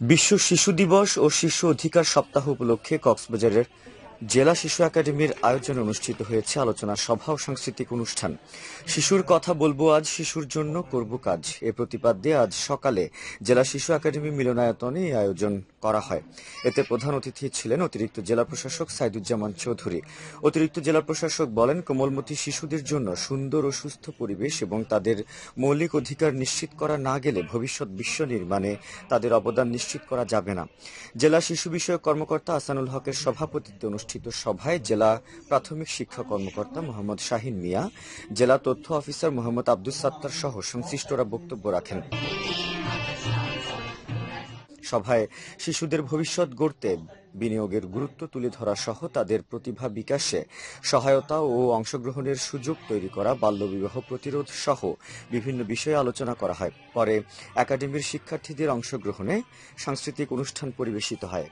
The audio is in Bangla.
বিশ্ব শিশু দিবস ও শিশু অধিকার সপ্তাহ উপলক্ষে কক্সবাজারের জেলা শিশু একাডেমির আয়োজনে অনুষ্ঠিত হয়েছে আলোচনা সভা ও সাংস্কৃতিক অনুষ্ঠান। শিশুর কথা বলব আজ, শিশুর জন্য করব কাজ। এ প্রতিপাদ্যে আজ সকালে জেলা শিশু একাডেমি মিলনায়তনে এই আয়োজন করা হয়। এতে প্রধান অতিথি ছিলেন অতিরিক্ত জেলা প্রশাসক সাইদুজ্জামান চৌধুরী। অতিরিক্ত জেলা প্রশাসক বলেন, কোমলমতি শিশুদের জন্য সুন্দর ও সুস্থ পরিবেশ এবং তাদের মৌলিক অধিকার নিশ্চিত করা না গেলে ভবিষ্যৎ বিশ্ব নির্মাণে তাদের অবদান নিশ্চিত করা যাবে না। জেলা শিশু বিষয়ক কর্মকর্তা আসানুল হকের সভাপতিত্বে অনুষ্ঠিত সভায় জেলা প্রাথমিক শিক্ষা কর্মকর্তা মোহাম্মদ শাহিন মিয়া, জেলা তথ্য অফিসার মোহাম্মদ আব্দুস সাত্তার সহ সংশ্লিষ্টরা বক্তব্য রাখেন। সভায় শিশুদের ভবিষ্যৎ গড়তে বিনিয়োগের গুরুত্ব তুলে ধরা সহ তাদের প্রতিভা বিকাশে সহায়তা ও অংশগ্রহণের সুযোগ তৈরি করা, বাল্যবিবাহ প্রতিরোধ সহ বিভিন্ন বিষয়ে আলোচনা করা হয়। পরে একাডেমির শিক্ষার্থীদের অংশগ্রহণে সাংস্কৃতিক অনুষ্ঠান পরিবেশিত হয়।